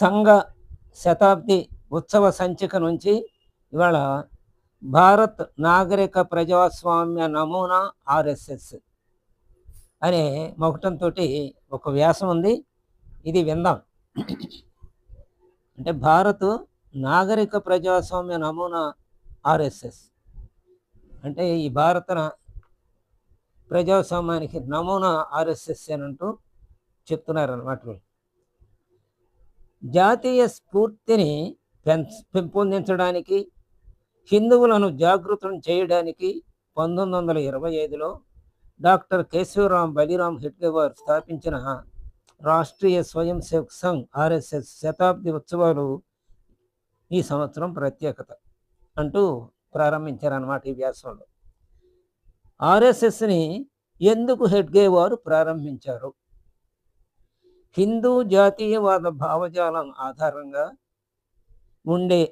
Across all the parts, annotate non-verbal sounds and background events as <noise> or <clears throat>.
సంఘ శతాబ్ది ఉత్సవ సంచిక నుంచి ఇవాళ భారత్ నాగరిక ప్రజాస్వామ్య నమూనా ఆర్ఎస్ఎస్ అనే మొకటంతో ఒక వ్యాసం ఉంది. ఇది విందాం. అంటే భారత్ నాగరిక ప్రజాస్వామ్య నమూనా ఆర్ఎస్ఎస్. అంటే ఈ భారత ప్రజాస్వామ్యానికి నమూనా ఆర్ఎస్ఎస్ అని అంటూ చెప్తున్నారు అనమాట జాతీయ స్ఫూర్తిని పెంపొందించడానికి హిందువులను జాగృతం చేయడానికి పంతొమ్మిది వందల ఇరవై ఐదులో డాక్టర్ కేశవరాం బలిరామ్ హెడ్గే వారు స్థాపించిన రాష్ట్రీయ స్వయం సేవక్ సంఘ్ ఆర్ఎస్ఎస్ శతాబ్ది ఉత్సవాలు ఈ సంవత్సరం ప్రత్యేకత అంటూ ప్రారంభించారన్నమాట ఈ వ్యాసంలో. ఆర్ఎస్ఎస్ని ఎందుకు హెడ్గే వారు ప్రారంభించారు? హిందూ జాతీయవాద భావజాలం ఆధారంగా ఉండే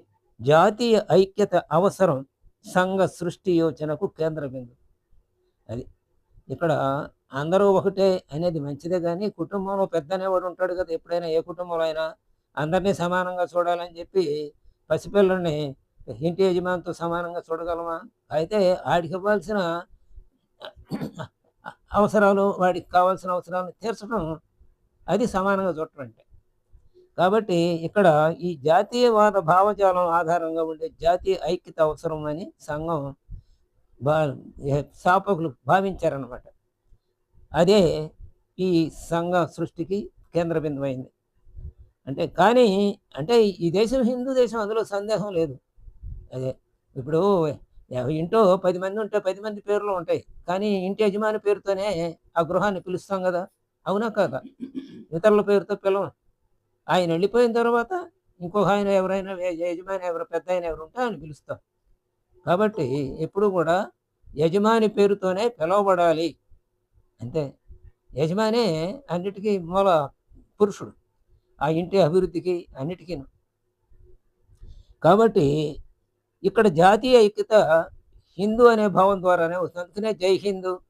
జాతీయ ఐక్యత అవసరం సంఘ సృష్టి యోచనకు కేంద్ర బిందు అది ఇక్కడ అందరూ ఒకటే అనేది మంచిదే కానీ కుటుంబంలో పెద్ద అనేవాడు ఉంటాడు కదా ఎప్పుడైనా ఏ కుటుంబంలో అయినా అందరినీ సమానంగా చూడాలని చెప్పి పసిపిల్లల్ని ఇంటి యజమానితో సమానంగా చూడగలమా? అయితే ఆడికి ఇవ్వాల్సిన అవసరాలు వాడికి కావాల్సిన అవసరాలను తీర్చడం అది సమానంగా చూడటం అంటే కాబట్టి ఇక్కడ ఈ జాతీయవాద భావజాలం ఆధారంగా ఉండే జాతీయ ఐక్యత అవసరం అని సంఘం భా స్థాపకులు భావించారనమాట అదే ఈ సంఘ సృష్టికి కేంద్ర బిందువైంది. అంటే కానీ అంటే ఈ దేశం హిందూ దేశం అందులో సందేహం లేదు. అదే ఇప్పుడు ఇంట్లో పది మంది ఉంటే పది మంది పేర్లు ఉంటాయి. కానీ ఇంటి యజమాని పేరుతోనే ఆ గృహాన్ని పిలుస్తాం కదా. అవునా కదా? ఇతరుల పేరుతో పిలవం ఆయన వెళ్ళిపోయిన తర్వాత ఇంకొక ఆయన ఎవరైనా యజమాని ఎవరు పెద్ద ఆయన ఎవరు ఉంటే ఆయన పిలుస్తాం కాబట్టి ఎప్పుడు కూడా యజమాని పేరుతోనే పిలవబడాలి. అంతే యజమానే అన్నిటికీ మూల పురుషుడు. ఆ ఇంటి అభివృద్ధికి అన్నిటికీ కాబట్టి ఇక్కడ జాతీయ ఐక్యత హిందూ అనే భావం ద్వారానే వస్తుంది. అందుకనే జై హిందూ.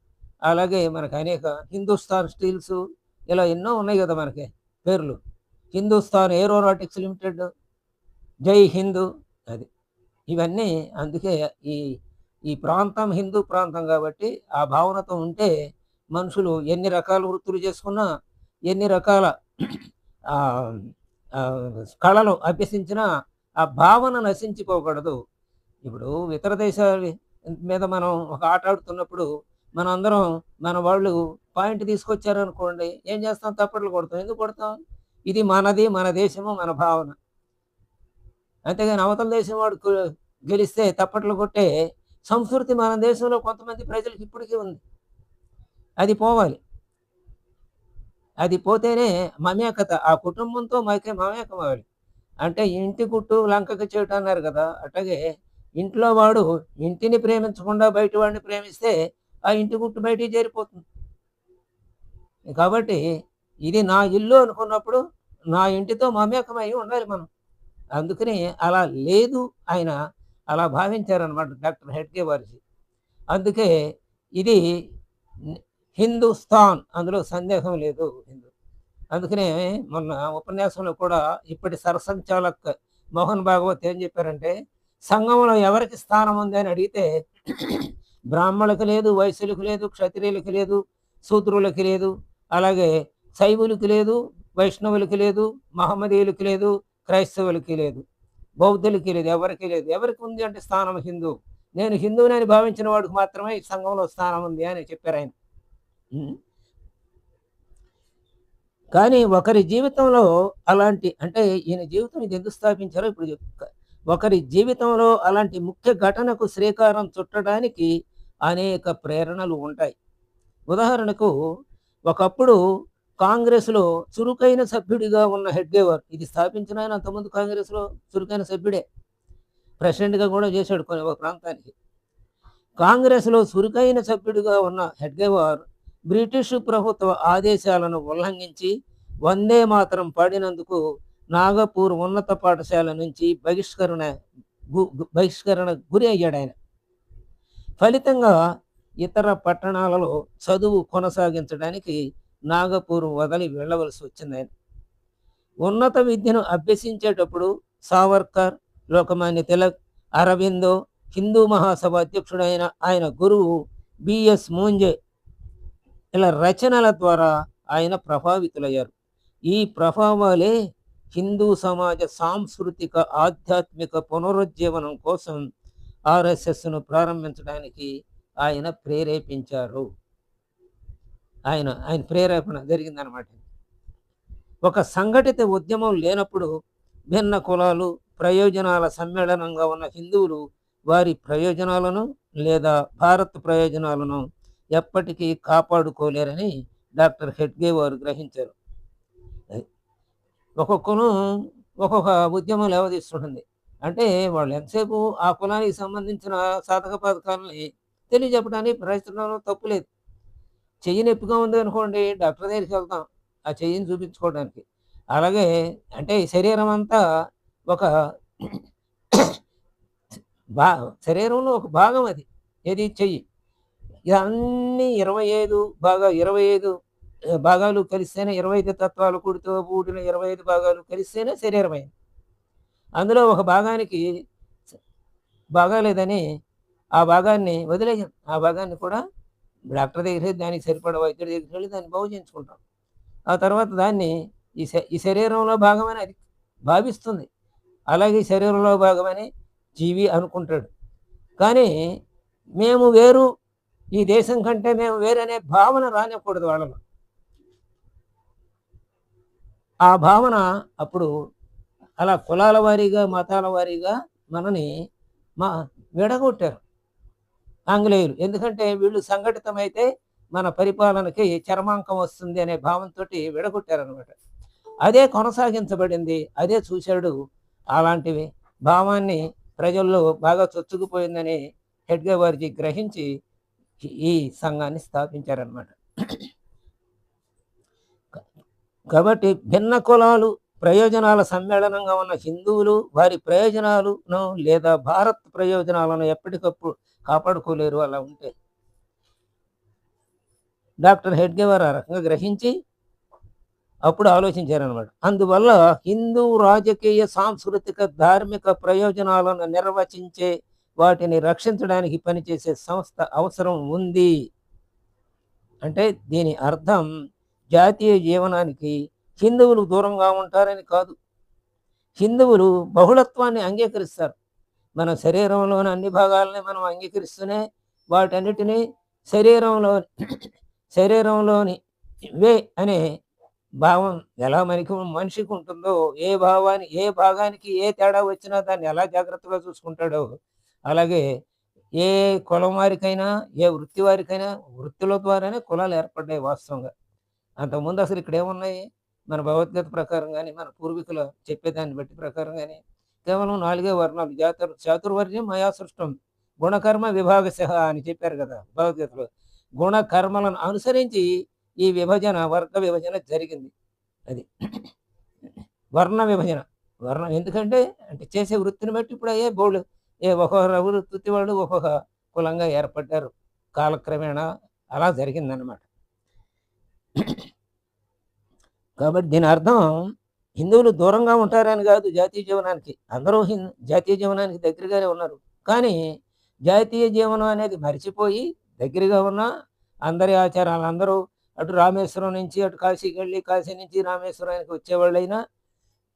అలాగే మనకు అనేక హిందుస్థాన్ స్టీల్స్ ఇలా ఎన్నో ఉన్నాయి కదా మనకి పేర్లు. హిందుస్థాన్ ఏరోనాటిక్స్ లిమిటెడ్ జై హిందూ అది. ఇవన్నీ అందుకే ఈ ఈ ప్రాంతం హిందూ ప్రాంతం కాబట్టి ఆ భావనతో ఉంటే మనుషులు ఎన్ని రకాల వృత్తులు చేసుకున్నా ఎన్ని రకాల కళలు అభ్యసించినా ఆ భావన నశించిపోకూడదు. ఇప్పుడు ఇతర దేశాల మీద మనం ఒక ఆట ఆడుతున్నప్పుడు మనం అందరం మన వాళ్ళు పాయింట్ తీసుకొచ్చారనుకోండి ఏం చేస్తాం? తప్పట్లు కొడతాం. ఎందుకు కొడతాం? ఇది మనది మన దేశము మన భావన. అంతేగాని అవతల దేశం వాడు గెలిస్తే తప్పట్లు కొట్టే సంస్కృతి మన దేశంలో కొంతమంది ప్రజలకు ఇప్పటికీ ఉంది. అది పోవాలి. అది పోతేనే మమేకత ఆ కుటుంబంతో మాకే మమేకం అవ్వాలి. అంటే ఇంటి కుట్టు లంకకు చేయటం అన్నారు కదా అట్లాగే ఇంట్లో వాడు ఇంటిని ప్రేమించకుండా బయట వాడిని ప్రేమిస్తే ఆ ఇంటి గుట్టు బయటికి చేరిపోతుంది. కాబట్టి ఇది నా ఇల్లు అనుకున్నప్పుడు నా ఇంటితో మమేకమై ఉండాలి మనం. అందుకని అలా లేదు ఆయన అలా భావించారనమాట డాక్టర్ హెడ్కే వారిసి అందుకే ఇది హిందుస్థాన్ అందులో సందేహం లేదు హిందూ. అందుకనే మొన్న ఉపన్యాసంలో కూడా ఇప్పటి సరసంచాలక్ మోహన్ భాగవత్ ఏం చెప్పారంటే సంఘంలో ఎవరికి స్థానం ఉంది అని అడిగితే బ్రాహ్మణులకు లేదు వైశ్యులకు లేదు క్షత్రియులకు లేదు శూద్రులకి లేదు. అలాగే శైవులకి లేదు వైష్ణవులకి లేదు మహమ్మదీయులకి లేదు క్రైస్తవులకి లేదు బౌద్ధులకి లేదు ఎవరికి లేదు. ఎవరికి ఉంది అంటే స్థానం హిందూ. నేను హిందువునని భావించిన వాడికి మాత్రమే ఈ సంఘంలో స్థానం ఉంది అని చెప్పారు ఆయన. కానీ ఒకరి జీవితంలో అలాంటి అంటే ఈయన జీవితం ఇది ఎందుకు స్థాపించారో ఇప్పుడు ఒకరి జీవితంలో అలాంటి ముఖ్య ఘటనకు శ్రీకారం చుట్టడానికి అనేక ప్రేరణలు ఉంటాయి. ఉదాహరణకు ఒకప్పుడు కాంగ్రెస్లో చురుకైన సభ్యుడిగా ఉన్న హెడ్గేవర్ ఇది స్థాపించిన ఆయన అంతకుముందు కాంగ్రెస్లో చురుకైన సభ్యుడే ప్రెసిడెంట్గా కూడా చేశాడు కొన్ని ఒక ప్రాంతానికి. కాంగ్రెస్లో చురుకైన సభ్యుడిగా ఉన్న హెడ్గేవార్ బ్రిటిష్ ప్రభుత్వ ఆదేశాలను ఉల్లంఘించి వందే మాత్రం పాడినందుకు నాగపూర్ ఉన్నత పాఠశాల నుంచి బహిష్కరణ బహిష్కరణ గురి అయ్యాడు ఆయన ఫలితంగా ఇతర పట్టణాలలో చదువు కొనసాగించడానికి నాగపూర్ వదిలి వెళ్ళవలసి వచ్చింది. ఉన్నత విద్యను అభ్యసించేటప్పుడు సావర్కర్ లోకమాన్య తిలక్ అరవిందో హిందూ మహాసభ అధ్యక్షుడైన ఆయన గురువు బిఎస్ మూంజే ఇలా రచనల ద్వారా ఆయన ప్రభావితులయ్యారు. ఈ ప్రభావాలే హిందూ సమాజ సాంస్కృతిక ఆధ్యాత్మిక పునరుజ్జీవనం కోసం ఆర్ఎస్ఎస్ను ప్రారంభించడానికి ఆయన ప్రేరేపించారు. ఆయన ఆయన ప్రేరేపణ జరిగిందనమాట ఒక సంఘటిత ఉద్యమం లేనప్పుడు భిన్న కులాలు ప్రయోజనాల సమ్మేళనంగా ఉన్న హిందువులు వారి ప్రయోజనాలను లేదా భారత్ ప్రయోజనాలను ఎప్పటికీ కాపాడుకోలేరని డాక్టర్ హెడ్గే వారు గ్రహించారు. ఒక్కొక్కను ఒక్కొక్క ఉద్యమం లేవదీస్తుంటుంది. అంటే వాళ్ళు ఎంతసేపు ఆ కులానికి సంబంధించిన సాధక పథకాలని తెలియజెప్పడానికి ప్రయత్నంలో తప్పు లేదు. చెయ్యి నొప్పిగా ఉంది అనుకోండి డాక్టర్ దగ్గరికి వెళ్తాం. ఆ చెయ్యిని చూపించుకోవడానికి. అలాగే అంటే ఈ శరీరం అంతా ఒక <coughs> బా శరీరంలో ఒక భాగం అది ఏది? చెయ్యి. ఇవన్నీ ఇరవై ఐదు భాగా ఇరవై ఐదు భాగాలు కలిస్తేనే ఇరవై ఐదు తత్వాలు కూడితో కూడిన ఇరవై ఐదు భాగాలు కలిస్తేనే శరీరం అయింది అందులో ఒక భాగానికి బాగాలేదని ఆ భాగాన్ని వదిలేసాం ఆ భాగాన్ని కూడా డాక్టర్ దగ్గర దానికి సరిపడ వైద్యుడి దగ్గరికి వెళ్ళి దాన్ని బాగు చేయించుకుంటాం. ఆ తర్వాత దాన్ని ఈ శ- ఈ శరీరంలో భాగమని అది భావిస్తుంది. అలాగే ఈ శరీరంలో భాగమని జీవి అనుకుంటాడు. కానీ మేము వేరు ఈ దేశం కంటే మేము వేరనే భావన రానివ్వకూడదు వాళ్ళలో. ఆ భావన అప్పుడు అలా కులాల వారీగా మతాల వారీగా మనని మా విడగొట్టారు ఆంగ్లేయులు. ఎందుకంటే వీళ్ళు సంఘటితమైతే మన పరిపాలనకి చర్మాంకం వస్తుంది అనే భావంతో విడగొట్టారనమాట అదే కొనసాగించబడింది అదే చూశాడు అలాంటివి. భావాన్ని ప్రజల్లో బాగా చొచ్చుకుపోయిందని హెడ్గే వారిజీ గ్రహించి ఈ సంఘాన్ని స్థాపించారనమాట కాబట్టి భిన్న కులాలు ప్రయోజనాల సమ్మేళనంగా ఉన్న హిందువులు వారి ప్రయోజనాలను లేదా భారత్ ప్రయోజనాలను ఎప్పటికప్పుడు కాపాడుకోలేరు అలా ఉంటే. డాక్టర్ హెడ్గే వారు ఆ రకంగా గ్రహించి అప్పుడు ఆలోచించారనమాట అందువల్ల హిందూ రాజకీయ సాంస్కృతిక ధార్మిక ప్రయోజనాలను నిర్వచించే వాటిని రక్షించడానికి పనిచేసే సంస్థ అవసరం ఉంది. అంటే దీని అర్థం జాతీయ జీవనానికి హిందువులు దూరంగా ఉంటారని కాదు. హిందువులు బహుళత్వాన్ని అంగీకరిస్తారు. మన శరీరంలోని అన్ని భాగాలని మనం అంగీకరిస్తూనే వాటన్నిటినీ శరీరంలో <clears throat> శరీరంలోని వే అనే భావం ఎలా మనకి మనిషికి ఉంటుందో ఏ భావాన్ని ఏ భాగానికి ఏ తేడా వచ్చినా దాన్ని ఎలా జాగ్రత్తగా చూసుకుంటాడో అలాగే ఏ కులం వారికైనా ఏ వృత్తి వారికైనా వృత్తుల ద్వారానే కులాలు ఏర్పడ్డాయి వాస్తవంగా. అంతకుముందు అసలు ఇక్కడ ఏమున్నాయి మన భగవద్గీత ప్రకారం కానీ మన పూర్వీకులు చెప్పేదాన్ని బట్టి ప్రకారం కానీ కేవలం నాలుగే వర్ణాలు. జాతర చాతుర్వర్ణ్యం మయా సృష్టం గుణకర్మ విభాగశ అని చెప్పారు కదా భగవద్గీతలో. గుణకర్మలను అనుసరించి ఈ విభజన వర్గ విభజన జరిగింది. అది వర్ణ విభజన. వర్ణం ఎందుకంటే అంటే చేసే వృత్తిని బట్టి ఇప్పుడు అయ్యే బోళ్ళు. ఏ ఒక్కొక్క వృత్తి వాళ్ళు ఒక్కొక్క కులంగా ఏర్పడ్డారు. కాలక్రమేణా అలా జరిగిందన్నమాట. కాబట్టి దీని అర్థం హిందువులు దూరంగా ఉంటారని కాదు జాతీయ జీవనానికి. అందరూ హిందూ జాతీయ జీవనానికి దగ్గరగానే ఉన్నారు. కానీ జాతీయ జీవనం అనేది మర్చిపోయి దగ్గరగా ఉన్న అందరి ఆచారాలు అందరూ అటు రామేశ్వరం నుంచి అటు కాశీకి వెళ్ళి కాశీ నుంచి రామేశ్వరానికి వచ్చేవాళ్ళైనా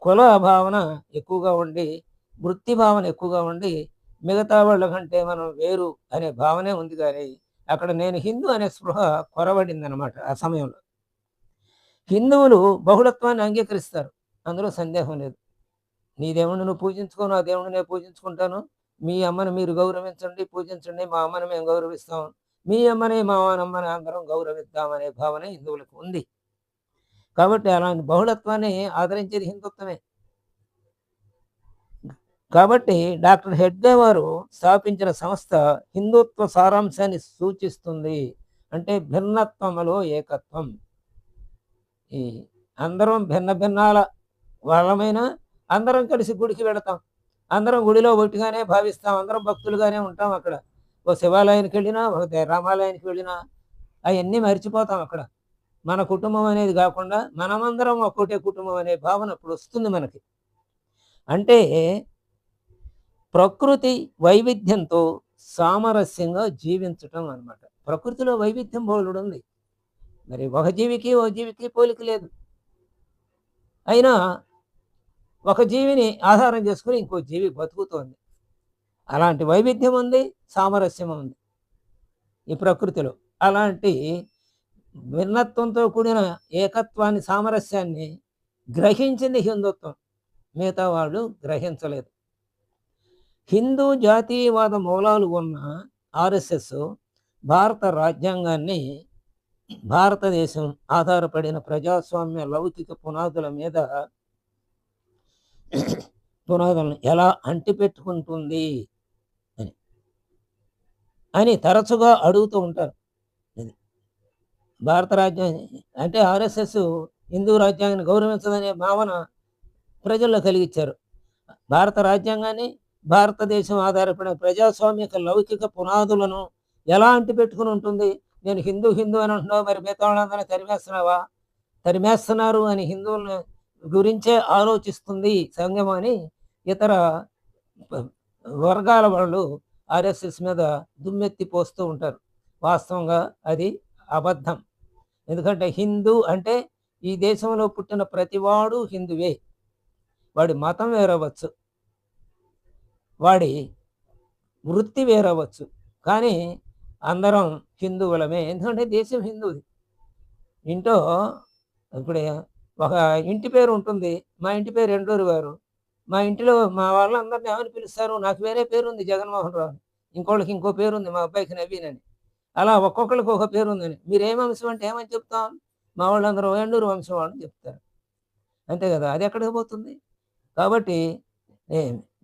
కుల భావన ఎక్కువగా ఉండి వృత్తి భావన ఎక్కువగా ఉండి మిగతా వాళ్ళ కంటే మనం వేరు అనే భావనే ఉంది కానీ అక్కడ నేను హిందూ అనే స్పృహ కొరబడింది అనమాట ఆ సమయంలో. హిందువులు బహుళత్వాన్ని అంగీకరిస్తారు. అందులో సందేహం లేదు. నీ దేవుణ్ణి నువ్వు పూజించుకో నా దేవుణ్ణి నేను పూజించుకుంటాను. మీ అమ్మని మీరు గౌరవించండి పూజించండి మా అమ్మని మేము గౌరవిస్తాం. మీ అమ్మని మా అమ్మని అందరం గౌరవిద్దామనే భావన హిందువులకు ఉంది. కాబట్టి అలాంటి బహుళత్వాన్ని ఆదరించేది హిందుత్వమే. కాబట్టి డాక్టర్ హెడ్గే వారు స్థాపించిన సంస్థ హిందుత్వ సారాంశాన్ని సూచిస్తుంది. అంటే భిన్నత్వములో ఏకత్వం. ఈ అందరం భిన్న భిన్నాల వాళ్ళమైన అందరం కలిసి గుడికి వెళతాం. అందరం గుడిలో ఒకటిగానే భావిస్తాం. అందరం భక్తులుగానే ఉంటాం అక్కడ. ఓ శివాలయానికి వెళ్ళినా ఒక రామాలయానికి వెళ్ళినా అవన్నీ మర్చిపోతాం అక్కడ. మన కుటుంబం అనేది కాకుండా మనమందరం ఒక్కటే కుటుంబం అనే భావన అప్పుడు వస్తుంది మనకి. అంటే ప్రకృతి వైవిధ్యంతో సామరస్యంగా జీవించటం అన్నమాట. ప్రకృతిలో వైవిధ్యం బోలుడు ఉంది మరి ఒక జీవికి ఒక జీవికి పోలిక లేదు. అయినా ఒక జీవిని ఆధారం చేసుకుని ఇంకో జీవి బతుకుతోంది. అలాంటి వైవిధ్యం ఉంది సామరస్యం ఉంది ఈ ప్రకృతిలో. అలాంటి భిన్నత్వంతో కూడిన ఏకత్వాన్ని సామరస్యాన్ని గ్రహించింది హిందుత్వం. మిగతా వాళ్ళు గ్రహించలేదు. హిందూ జాతీయవాద మూలాలు ఉన్న ఆర్ఎస్ఎస్ భారత రాజ్యాంగాన్ని భారతదేశం ఆధారపడిన ప్రజాస్వామ్య లౌకిక పునాదుల మీద పునాదులను ఎలా అంటిపెట్టుకుంటుంది అని. అని తరచుగా అడుగుతూ ఉంటారు. భారత రాజ్యాంగం అంటే ఆర్ఎస్ఎస్ హిందూ రాజ్యాంగాన్ని గౌరవించదనే భావన ప్రజల్లో కలిగించారు భారత రాజ్యాంగాన్ని భారతదేశం ఆధారపడిన ప్రజాస్వామిక లౌకిక పునాదులను ఎలా అంటిపెట్టుకుని ఉంటుంది? నేను హిందూ హిందూ అని అంటున్నావు మరి మిగతా వాళ్ళందరినీ తరిమేస్తున్నావా? తరిమేస్తున్నారు అని హిందువుల గురించే ఆలోచిస్తుంది సంఘం అని ఇతర వర్గాల వాళ్ళు ఆర్ఎస్ఎస్ మీద దుమ్మెత్తి పోస్తూ ఉంటారు. వాస్తవంగా అది అబద్ధం. ఎందుకంటే హిందూ అంటే ఈ దేశంలో పుట్టిన ప్రతివాడు హిందువే. వాడి మతం వేరవచ్చు వాడి వృత్తి వేరవచ్చు కానీ అందరం హిందువులమే. ఎందుకంటే దేశం హిందువుది. ఇంట్లో ఇప్పుడు ఒక ఇంటి పేరు ఉంటుంది. మా ఇంటి పేరు ఎండూరు గారు. మా ఇంటిలో మా వాళ్ళందరినీ ఏమని పిలుస్తారు? నాకు వేరే పేరు ఉంది జగన్మోహన్ రావు ఇంకోళ్ళకి ఇంకో పేరు ఉంది మా అబ్బాయికి నవీన్ అని. అలా ఒక్కొక్కరికి ఒక పేరు ఉందని మీరు ఏం వంశం అంటే ఏమని చెప్తాం? మా వాళ్ళందరూ ఎండూరు వంశం వాళ్ళని చెప్తారు. అంతే కదా? అది ఎక్కడికి పోతుంది? కాబట్టి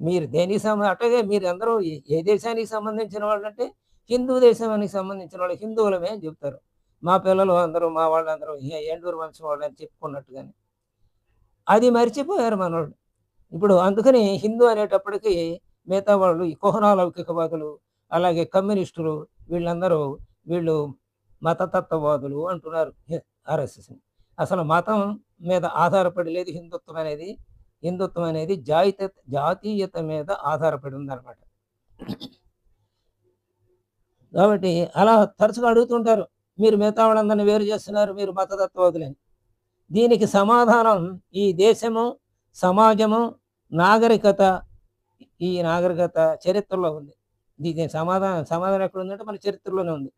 మీరు దేనికి సంబంధం అట్లాగే మీరు అందరూ ఏ- ఏ దేశానికి సంబంధించిన వాళ్ళు అంటే హిందూ దేశానికి సంబంధించిన వాళ్ళు హిందువులమే అని చెప్తారు. మా పిల్లలు అందరూ మా వాళ్ళందరూ ఏ- ఎండూరు వంశం వాళ్ళు అని చెప్పుకున్నట్టుగానే. అది మర్చిపోయారు మనోళ్ళు. ఇప్పుడు అందుకని హిందూ అనేటప్పటికీ మిగతా వాళ్ళు ఈ కుహనాలౌకికవాదులు అలాగే కమ్యూనిస్టులు వీళ్ళందరూ వీళ్ళు మతతత్వవాదులు అంటున్నారు ఆర్ఎస్ఎస్ని. అసలు మతం మీద ఆధారపడి లేదు హిందుత్వం అనేది. హిందుత్వం అనేది జాతీయ జాతీయత మీద ఆధారపడి ఉందన్నమాట. కాబట్టి అలా తరచుగా అడుగుతుంటారు మీరు మిగతా వాళ్ళందరినీ వేరు చేస్తున్నారు మీరు మతతత్వవాదులని దీనికి సమాధానం ఈ దేశము సమాజము నాగరికత ఈ నాగరికత చరిత్రలో ఉంది. దీని సమాధానం సమాధానం ఎక్కడ ఉందంటే మన చరిత్రలోనే ఉంది.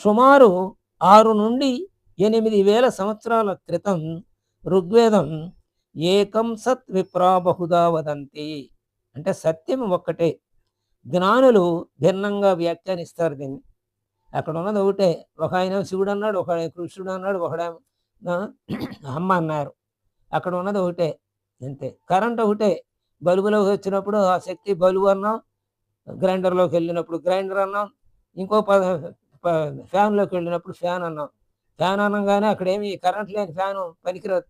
సుమారు ఆరు నుండి ఎనిమిది వేల సంవత్సరాల క్రితం ఋగ్వేదం ఏకం సత్ విప్రా బహుదా వదంతి. అంటే సత్యం ఒక్కటే. జ్ఞానులు భిన్నంగా వ్యాఖ్యానిస్తారు దీన్ని. అక్కడ ఉన్నది ఒకటే ఒక ఆయన శివుడు అన్నాడు ఒక కృష్ణుడు అన్నాడు ఒకడేమో అమ్మ అన్నారు. అక్కడ ఉన్నది ఒకటే అంతే. కరెంట్ ఒకటే బల్బులోకి వచ్చినప్పుడు ఆ శక్తి బల్బు అన్నాం గ్రైండర్లోకి వెళ్ళినప్పుడు గ్రైండర్ అన్నాం ఇంకో ప ఫ్యాన్లోకి వెళ్ళినప్పుడు ఫ్యాన్ అన్నాం. ఫ్యాన్ అనగానే అక్కడ ఏమి కరెంట్ లేని ఫ్యాను పనికిరాదు.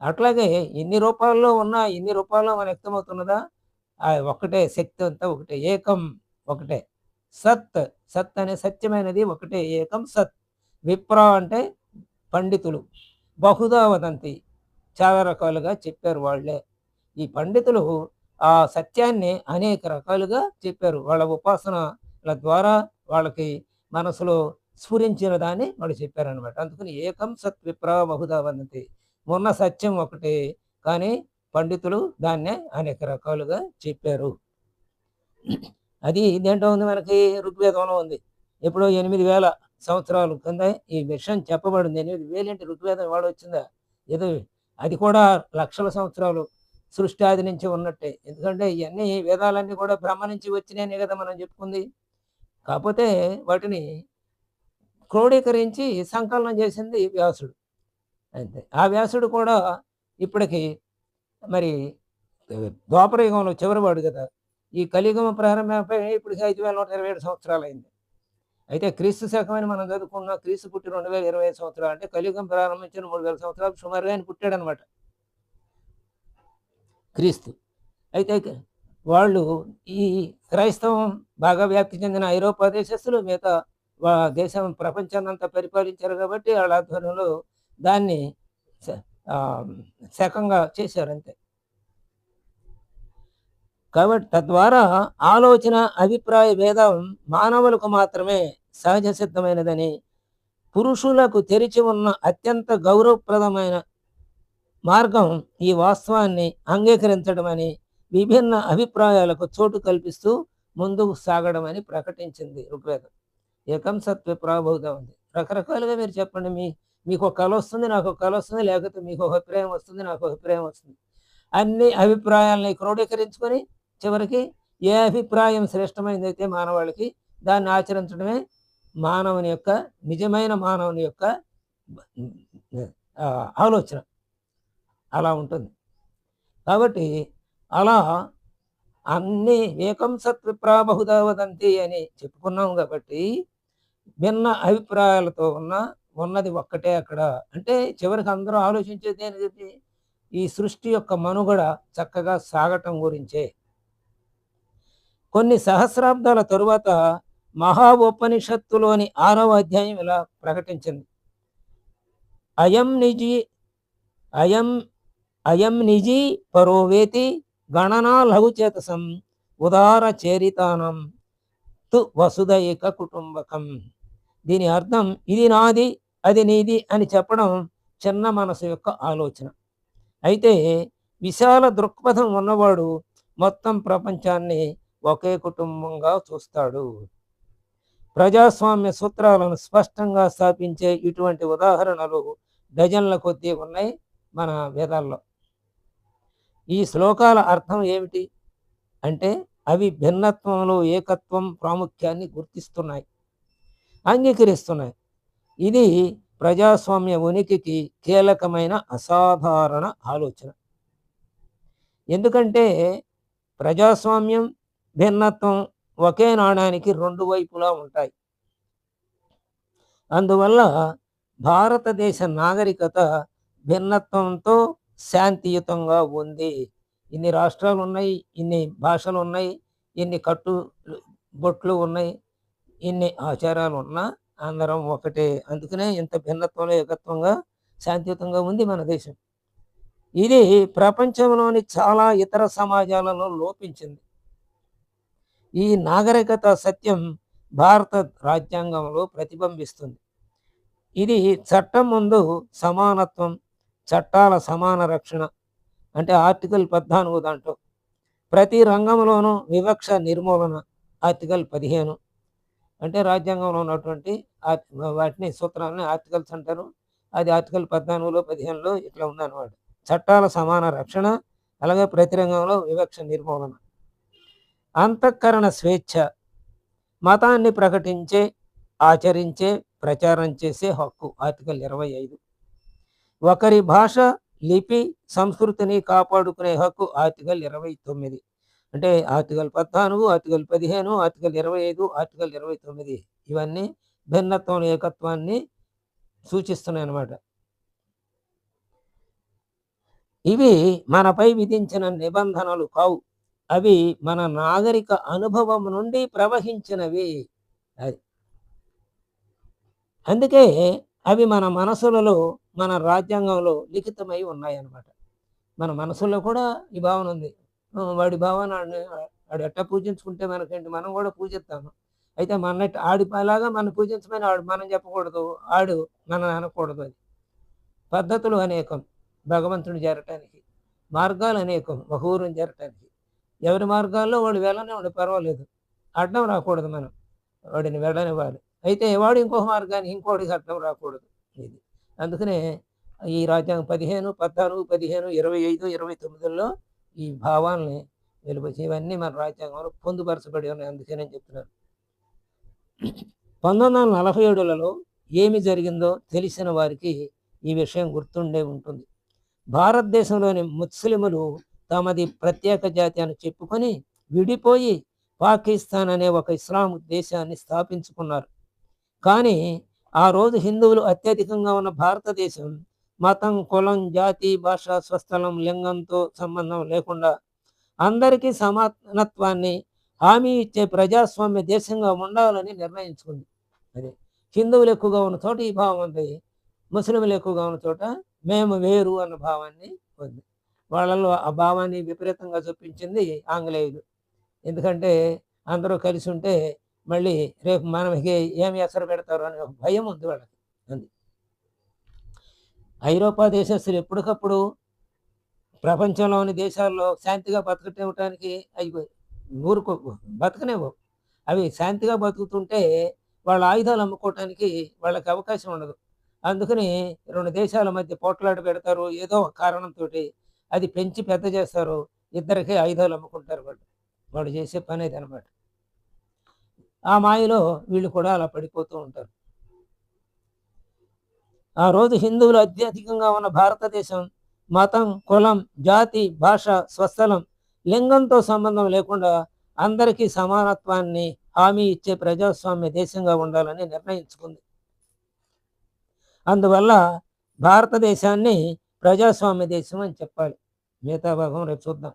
అట్లాగే ఎన్ని రూపాయల్లో ఉన్నా ఎన్ని రూపాల్లో మన వ్యక్తమవుతున్నదా? ఒకటే శక్తి అంతా ఒకటే ఏకం ఒకటే. సత్ సత్ అనే సత్యమైనది ఒకటే ఏకం సత్. విప్ర అంటే పండితులు. బహుదా వదంతి. చాలా రకాలుగా చెప్పారు వాళ్ళే. ఈ పండితులు ఆ సత్యాన్ని అనేక రకాలుగా చెప్పారు. వాళ్ళ ఉపాసనల ద్వారా వాళ్ళకి మనసులో స్ఫురించిన దాన్ని వాళ్ళు చెప్పారనమాట అందుకని ఏకం సత్ విప్ర బహుదా వదంతి. ఉన్న సత్యం ఒకటే. కానీ పండితులు దాన్నే అనేక రకాలుగా చెప్పారు. అది దేంట్లో ఉంది మనకి ఋగ్వేదంలో ఉంది. ఎప్పుడో ఎనిమిది వేల సంవత్సరాలు కింద ఈ విషయం చెప్పబడింది. ఎనిమిది వేలేంటి ఋగ్వేదం వాడు వచ్చిందా? ఏదో అది కూడా లక్షల సంవత్సరాలు సృష్టి ఆది నుంచి ఉన్నట్టే. ఎందుకంటే ఇవన్నీ వేదాలన్నీ కూడా బ్రహ్మ నుంచి వచ్చినాయనే కదా మనం చెప్పుకుంది. కాకపోతే వాటిని క్రోడీకరించి సంకలనం చేసింది వ్యాసుడు. అంతే. ఆ వ్యాసుడు కూడా ఇప్పటికి మరి ద్వాపరయుగంలో చివరివాడు కదా. ఈ కలియుగం ప్రారంభమై ఇప్పటికి ఐదు వేల నూట ఇరవై ఏడు సంవత్సరాలు అయింది అయితే క్రీస్తు శాఖమని మనం చదువుకున్న క్రీస్తు పుట్టి రెండు వేల ఇరవై ఐదు సంవత్సరాలు అంటే కలియుగం ప్రారంభించిన మూడు వేల సంవత్సరాలు సుమారుగా ఆయన పుట్టాడు అనమాట క్రీస్తు. అయితే వాళ్ళు ఈ క్రైస్తవం బాగా వ్యాప్తి చెందిన ఐరోపా దేశస్తులు మిగతా వా దేశం ప్రపంచాన్నంతా పరిపాలించారు కాబట్టి వాళ్ళ ఆధ్వర్యంలో దాన్ని స చేశారంతే శకంగా కాబట్టి తద్వారా ఆలోచన, అభిప్రాయ భేదం మానవులకు మాత్రమే సహజ సిద్ధమైనదని, పురుషులకు తెరిచి ఉన్న అత్యంత గౌరవప్రదమైన మార్గం ఈ వాస్తవాన్ని అంగీకరించడమని, విభిన్న అభిప్రాయాలకు చోటు కల్పిస్తూ ముందుకు సాగడమని ప్రకటించింది ఋగ్వేదం. ఏకం సత్వ విప్రాబహుదా ఉంది. రకరకాలుగా మీరు చెప్పండి. మీ మీకు ఒక కళ వస్తుంది, నాకు ఒక కల వస్తుంది. లేకపోతే మీకొక అభిప్రాయం వస్తుంది, నాకొక అభిప్రాయం వస్తుంది. అన్ని అభిప్రాయాలని క్రోడీకరించుకొని చివరికి ఏ అభిప్రాయం శ్రేష్టమైనదైతే మానవాళికి దాన్ని ఆచరించడమే మానవుని యొక్క నిజమైన మానవుని యొక్క ఆలోచన. అలా ఉంటుంది. కాబట్టి అలా అన్ని ఏకం సత్ బహుదా వదంతి అని చెప్పుకున్నాం కాబట్టి, భిన్న అభిప్రాయాలతో ఉన్న ఉన్నది ఒక్కటే అక్కడ. అంటే చివరికి అందరూ ఆలోచించేది దేని ఈ సృష్టి యొక్క మనుగడ చక్కగా సాగటం గురించే. కొన్ని సహస్రాబ్దాల తరువాత మహా ఉపనిషత్తులోని ఆరవ అధ్యాయం ఇలా ప్రకటించింది. అయం నిజి అయం అయం నిజీ పరోవేతి గణనా లఘుచేతసం ఉదార చేరితానం తు వసుదైక కుటుంబకం. దీని అర్థం ఇది నాది, అది నీది అని చెప్పడం చిన్న మనసు యొక్క ఆలోచన. అయితే విశాల దృక్పథం ఉన్నవాడు మొత్తం ప్రపంచాన్ని ఒకే కుటుంబంగా చూస్తాడు. ప్రజాస్వామ్య సూత్రాలను స్పష్టంగా స్థాపించే ఇటువంటి ఉదాహరణలు డజన్ల కొద్దీ ఉన్నాయి మన వేదాల్లో. ఈ శ్లోకాల అర్థం ఏమిటి? అంటే అవి భిన్నత్వంలో ఏకత్వం ప్రాముఖ్యాన్ని గుర్తిస్తున్నాయి. అంగీకరిస్తున్నాయి. ఇది ప్రజాస్వామ్య ఉనికికి కీలకమైన అసాధారణ ఆలోచన. ఎందుకంటే ప్రజాస్వామ్యం, భిన్నత్వం ఒకే నాణానికి రెండు వైపులా ఉంటాయి. అందువల్ల భారతదేశ నాగరికత భిన్నత్వంతో శాంతియుతంగా ఉంది. ఇన్ని రాష్ట్రాలు ఉన్నాయి ఇన్ని భాషలు ఉన్నాయి ఇన్ని కట్టు బొట్లు ఉన్నాయి, ఇన్ని ఆచారాలున్నా అందరం ఒకటే. అందుకనే ఇంత భిన్నత్వంలో ఏకత్వంగా శాంతియుతంగా ఉంది మన దేశం. ఇది ప్రపంచంలోని చాలా ఇతర సమాజాలలో లోపించింది. ఈ నాగరికత సత్యం భారత రాజ్యాంగంలో ప్రతిబింబిస్తుంది. ఇది చట్టం ముందు సమానత్వం, చట్టాల సమాన రక్షణ అంటే ఆర్టికల్ 14 దాంట్లో. ప్రతి రంగంలోనూ వివక్ష నిర్మూలన ఆర్టికల్ 15 అంటే రాజ్యాంగంలో ఉన్నటువంటి ఆర్ వాటిని సూత్రాలని ఆర్టికల్స్ అంటారు. అది ఆర్టికల్ 14లో, 15లో ఇట్లా ఉందన్నమాట. చట్టాల సమాన రక్షణ, అలాగే ప్రతి రంగంలో వివక్ష నిర్మూలన. అంతఃకరణ స్వేచ్ఛ, మతాన్ని ప్రకటించే, ఆచరించే, ప్రచారం చేసే హక్కు ఆర్టికల్ 25. ఒకరి భాష, లిపి, సంస్కృతిని కాపాడుకునే హక్కు ఆర్టికల్ 29. అంటే ఆర్టికల్ 14, ఆర్టికల్ 15, ఆర్టికల్ 25, ఆర్టికల్ 29 ఇవన్నీ భిన్నత్వం, ఏకత్వాన్ని సూచిస్తున్నాయి అన్నమాట ఇవి మనపై విధించిన నిబంధనలు కావు. అవి మన నాగరిక అనుభవం నుండి ప్రవహించినవి. అది. అందుకే అవి మన మనసులలో, మన రాజ్యాంగంలో లిఖితమై ఉన్నాయన్నమాట. మన మనసులో కూడా ఈ భావన ఉంది. వాడి భావన వాడు ఎట్టా పూజించుకుంటే మనకేంటి? మనం కూడా పూజిస్తాము. అయితే మన ఆడి మన మనం పూజించమని ఆడు మనం చెప్పకూడదు. ఆడు మనం అనకూడదు అది. పద్ధతులు అనేకం భగవంతుని చేరటానికి. మార్గాలు అనేకం ఒక చేరటానికి. ఎవరి మార్గాల్లో వాడు వెళ్ళనివ్వండి పర్వాలేదు. అడ్డం రాకూడదు మనం. వాడిని వెళ్ళనివ్వాలి. అయితే వాడు ఇంకొక మార్గాన్ని ఇంకోడికి అడ్డం రాకూడదు. ఇది. అందుకనే ఈ రాజ్యాంగం 15, 14, 15, 25, 29లో ఈ భావాల్ని వెలిబుచ్చి ఇవన్నీ మన రాజ్యాంగంలో పొందుపరచబడి ఉన్నాయి. అందుకే నేను చెప్తున్నాను. 1947లలో ఏమి జరిగిందో తెలిసిన వారికి ఈ విషయం గుర్తుండే ఉంటుంది. భారతదేశంలోని ముస్లిములు తమది ప్రత్యేక జాతి అని చెప్పుకొని విడిపోయి పాకిస్తాన్ అనే ఒక ఇస్లాం దేశాన్ని స్థాపించుకున్నారు. కానీ ఆ రోజు హిందువులు అత్యధికంగా ఉన్న భారతదేశం మతం, కులం, జాతి, భాష, స్వస్థలం, లింగంతో సంబంధం లేకుండా అందరికీ సమానత్వాన్ని హామీ ఇచ్చే ప్రజాస్వామ్య దేశంగా ఉండాలని నిర్ణయించుకుంది. అది హిందువులు ఎక్కువగా ఉన్న చోట ఈ భావం ఉంది. ముస్లింలు ఎక్కువగా ఉన్న చోట మేము వేరు అన్న భావాన్ని ఉంది వాళ్ళలో ఆ భావాన్ని విపరీతంగా చూపించింది ఆంగ్లేయులు. ఎందుకంటే అందరూ కలిసి ఉంటే మళ్ళీ రేపు మనకి ఏమి ఎసరు పెడతారు అనే ఒక భయం ఉంది వాళ్ళకి. అంది. ఐరోపా దేశస్తులు ఎప్పటికప్పుడు ప్రపంచంలోని దేశాల్లో శాంతిగా బతకటడానికి అవి ఊరుకో బతకనేవు. అవి శాంతిగా బతుకుతుంటే వాళ్ళ ఆయుధాలు అమ్ముకోవటానికి వాళ్ళకి అవకాశం ఉండదు. అందుకని రెండు దేశాల మధ్య పోట్లాట పెడతారు. ఏదో కారణంతో అది పెంచి పెద్ద చేస్తారు. ఇద్దరికి ఆయుధాలు అమ్ముకుంటారు వాళ్ళు. వాళ్ళు చేసే పని అది అనమాట ఆ మాయలో వీళ్ళు కూడా అలా పడిపోతూ ఉంటారు. ఆ రోజు హిందువులు అత్యధికంగా ఉన్న భారతదేశం మతం కులం జాతి భాష స్వస్థలం లింగంతో సంబంధం లేకుండా అందరికీ సమానత్వాన్ని హామీ ఇచ్చే ప్రజాస్వామ్య దేశంగా ఉండాలని నిర్ణయించుకుంది. అందువల్ల భారతదేశాన్ని ప్రజాస్వామ్య దేశం అని చెప్పాలి. మిగతా భాగం రేపు చూద్దాం.